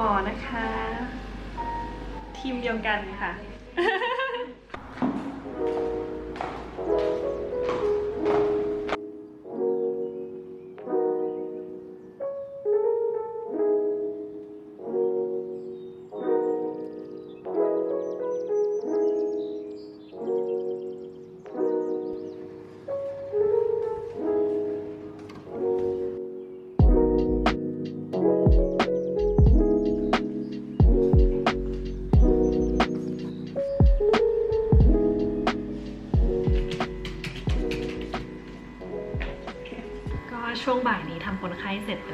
มนะคะ ทีมเดียวกันค่ะ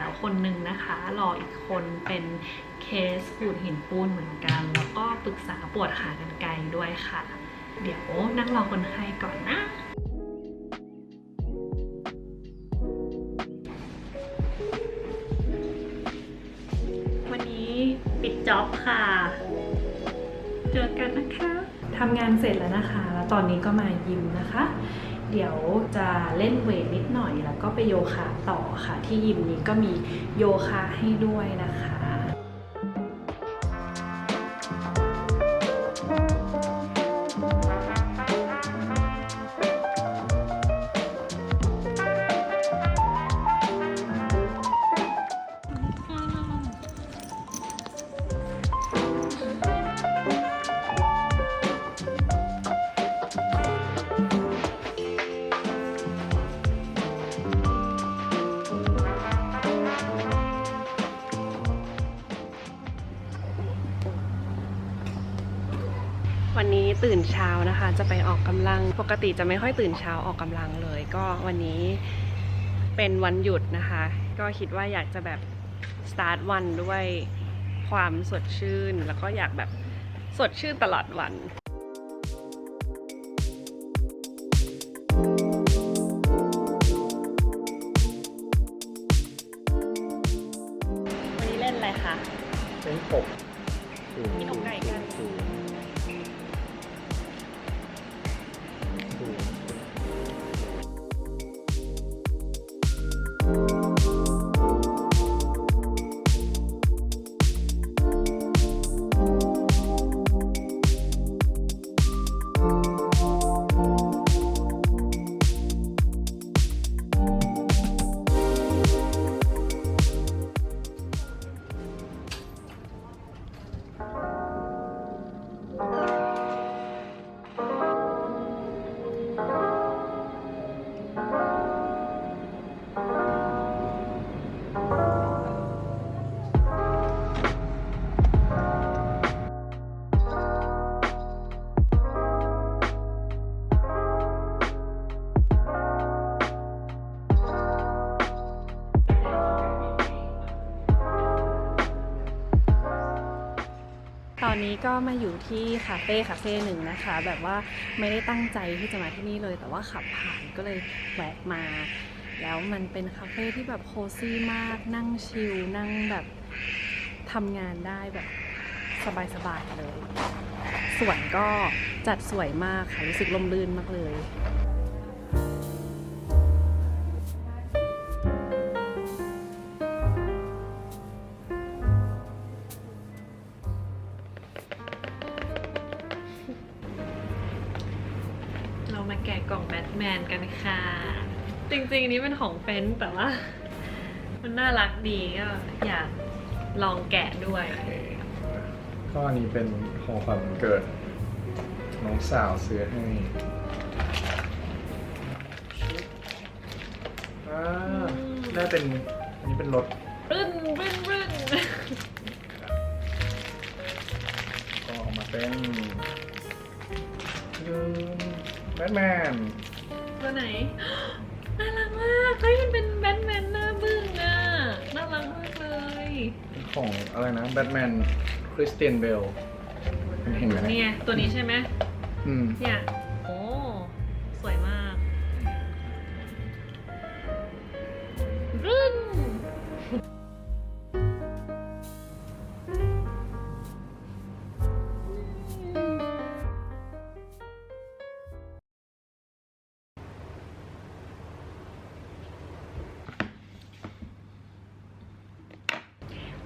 แล้วคนหนึ่งนะคะ รออีกคนเป็นเคสขูดหินปูนเหมือนกัน แล้วก็ปรึกษาปวดขากรรไกรด้วยค่ะ เดี๋ยวนั่งรอคนไข้ก่อนนะวันนี้ปิดจ็อบค่ะ เจอกันนะคะ ทำงานเสร็จแล้วนะคะ แล้วตอนนี้ก็มายิมนะคะ เดี๋ยวจะเล่นเวทนิดหน่อยแล้วก็ไปโยคะต่อค่ะ ที่ยิมนี้ก็มีโยคะให้ด้วยนะคะ วันนี้ตื่นเช้านะคะ จะไปออกกำลัง ปกติจะไม่ค่อยตื่นเช้าออกกำลังเลย ก็วันนี้เป็นวันหยุดนะคะ ก็คิดว่าอยากจะแบบสตาร์ทวันด้วยความสดชื่น แล้วก็อยากแบบสดชื่นตลอดวันวันนี้เล่นอะไรคะเป็นกบมีอกไก่กัน ต อนนี้ก็มาอยู่ที่คาเฟ่คาเฟ่หนึ่งนะคะ แบบว่าไม่ได้ตั้งใจที่จะมาที่นี่เลย แต่ว่าขับผ่านก็เลยแวะมา แล้วมันเป็นคาเฟ่ที่แบบโคซี่มาก นั่งชิลนั่งแบบทำงานได้แบบสบายๆเลย สวนก็จัดสวยมากค่ะ รู้สึกลมลื่นมากเลย มาแกะกล่องแบทแมนกันค่ะ จริงๆนี้เป็นของเฟนซ์แต่ว่า มันน่ารักดีก็อยากลองแกะด้วย ก็อันนี้เป็นของขวัญวันเกิด น้องสาวซื้อให้อ่าได้เป็นอันนี้เป็นรถรึ้นรึ้นรึ้นก็ออกมาเป็นแบ ทแมนตัวไหน น่ารักมาก เฮ้ยมันเป็นแบทแมนหน้าบึ้งอะ น่ารักมากเลยของอะไรนะแบทแมนคริสเตียนเบล เห็นไหม เนี่ยตัวนี้ใช่ไหมอืม เนี่ย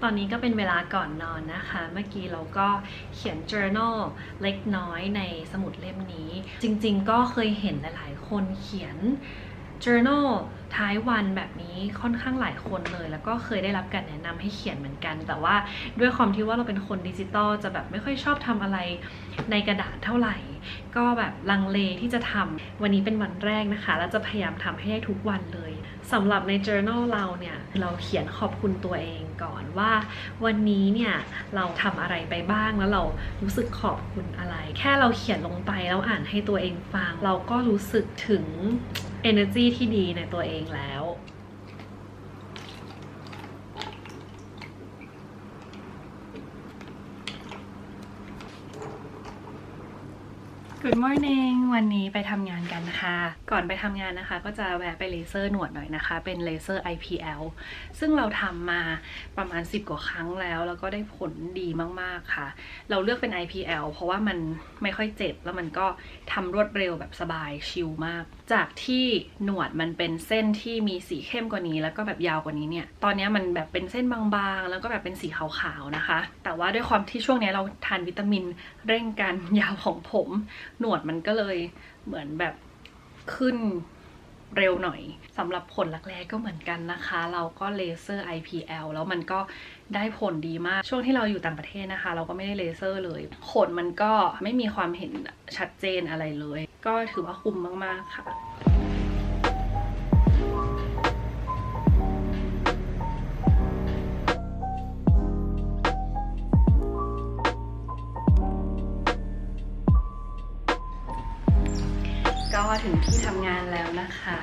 ตอนนี้ก็เป็นเวลาก่อนนอนนะคะ เมื่อกี้เราก็เขียน journal เล็กน้อยในสมุดเล่มนี้ จริงๆ ก็เคยเห็นหลายๆ คนเขียน journal ท้ายวันแบบนี้ค่อนข้างหลายคนเลย แล้วก็เคยได้รับการแนะนำให้เขียนเหมือนกัน แต่ว่าด้วยความที่ว่าเราเป็นคนดิจิตอลจะแบบไม่ค่อยชอบทำอะไรในกระดาษเท่าไหร่ ก็แบบลังเลที่จะทำวันนี้เป็นวันแรกนะคะ แล้วจะพยายามทำให้ได้ทุกวันเลยสำหรับใน journal เราเนี่ยเราเขียนขอบคุณตัวเองก่อนว่า วันนี้เนี่ยเราทำอะไรไปบ้างแล้วเรารู้สึกขอบคุณอะไร แค่เราเขียนลงไปแล้วอ่านให้ตัวเองฟัง เราก็รู้สึกถึง energy ที่ดีในตัวเองแล้ว Good morning วันนี้ไปทำงานกันนะคะ ก่อนไปทำงานนะคะ ก็จะแวะไปเลเซอร์หนวดหน่อยนะคะ เป็นเลเซอร์ IPL ซึ่งเราทำมาประมาณ 10 กว่าครั้งแล้ว แล้วก็ได้ผลดีมากๆค่ะ เราเลือกเป็น IPL เพราะว่ามันไม่ค่อยเจ็บ แล้วมันก็ทำรวดเร็วแบบสบายชิลมาก จากที่หนวดมันเป็นเส้นที่มีสีเข้มกว่านี้ แล้วก็แบบยาวกว่านี้เนี่ย ตอนนี้มันแบบเป็นเส้นบางๆ แล้วก็แบบเป็นสีขาวๆนะคะ แต่ว่าด้วยความที่ช่วงนี้เราทานวิตามินเร่งการยาวของผมหนวดมันก็เลยเหมือนแบบขึ้นเร็วหน่อยสำหรับผลลักแร้ก็เหมือนกันนะคะ เราก็เลเซอร์ IPL แล้วมันก็ได้ผลดีมาก ช่วงที่เราอยู่ต่างประเทศนะคะ เราก็ไม่ได้เลเซอร์เลยขนมันก็ไม่มีความเห็นชัดเจนอะไรเลย ก็ถือว่าคุ้มมาก ๆ ค่ะ ก็ถึงที่ทำงานแล้วนะคะ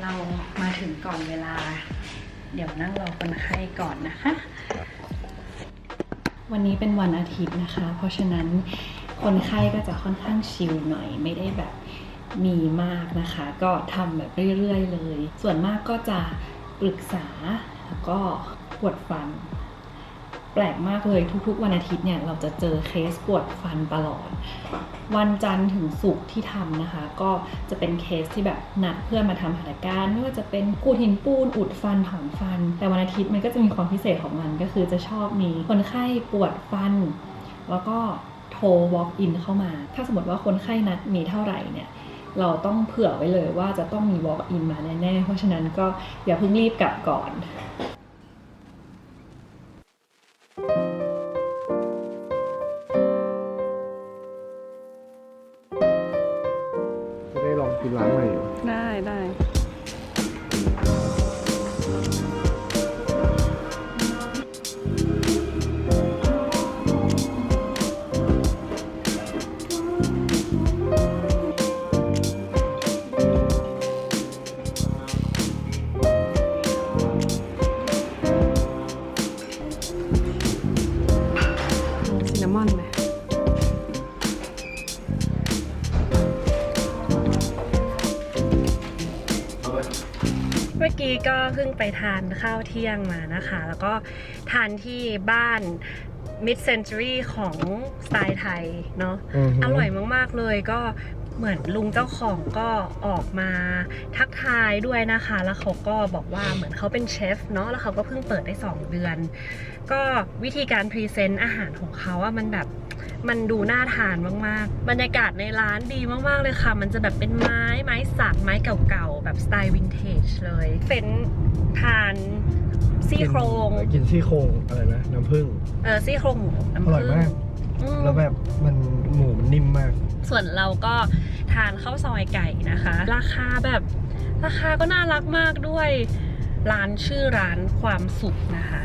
เรามาถึงก่อนเวลา เดี๋ยวนั่งรอคนไข้ก่อนนะคะ วันนี้เป็นวันอาทิตย์นะคะ เพราะฉะนั้นคนไข้ก็จะค่อนข้างชิลหน่อย ไม่ได้แบบมีมากนะคะ ก็ทำแบบเรื่อยๆเลย ส่วนมากก็จะปรึกษาแล้วก็ปวดฟัน แปลกมากเลยทุกๆ วันอาทิตย์เนี่ยเราจะเจอเคสปวดฟันตลอด วันจันทร์ถึงศุกร์ที่ทำนะคะ ก็จะเป็นเคสที่แบบนัดเพื่อนมาทำหัตถการไม่ว่าจะเป็นขูดหินปูนอุดฟันถอนฟัน แต่วันอาทิตย์มันก็จะมีความพิเศษของมันก็คือจะชอบมีคนไข้ปวดฟัน แล้วก็โทร walk in เข้ามา ถ้าสมมติว่าคนไข้นัดมีเท่าไหร่เนี่ยเราต้องเผื่อไว้เลยว่าจะต้องมี walk in มาแน่ๆ เพราะฉะนั้นก็อย่าเพิ่งรีบกลับก่อน จะได้ลองกินล้างใหม่อยู่ ได้ได้ กี้ก็เพิ่งไปทานข้าวเที่ยงมานะคะ แล้วก็ทานที่บ้าน Mid Century ของสไตล์ไทยเนาะอร่อยมาก ๆ เลยก็เหมือนลุงเจ้าของก็ออกมาทักทายด้วยนะคะ แล้วเขาก็บอกว่าเหมือนเขาเป็นเชฟเนาะแล้วเขาก็เพิ่งเปิดได้ 2 เดือน ก็วิธีการพรีเซนต์อาหารของเขาอะมันแบบ มันดูน่าทานมากๆ บรรยากาศในร้านดีมาก ๆ เลยค่ะ มันจะแบบเป็นไม้ไม้สักไม้เก่าๆ แบบสไตล์วินเทจเลย เป็นทานซี่โครงกินซี่โครงอะไรนะน้ำผึ้งเออซี่โครงหมูน้ำอร่อยผึ้งมาก อืมแล้วแบบมันหมูมันนิ่มมาก ส่วนเราก็ทานข้าวซอยไก่นะคะ ราคาแบบราคาก็น่ารักมากด้วย ร้านชื่อร้านความสุขนะคะ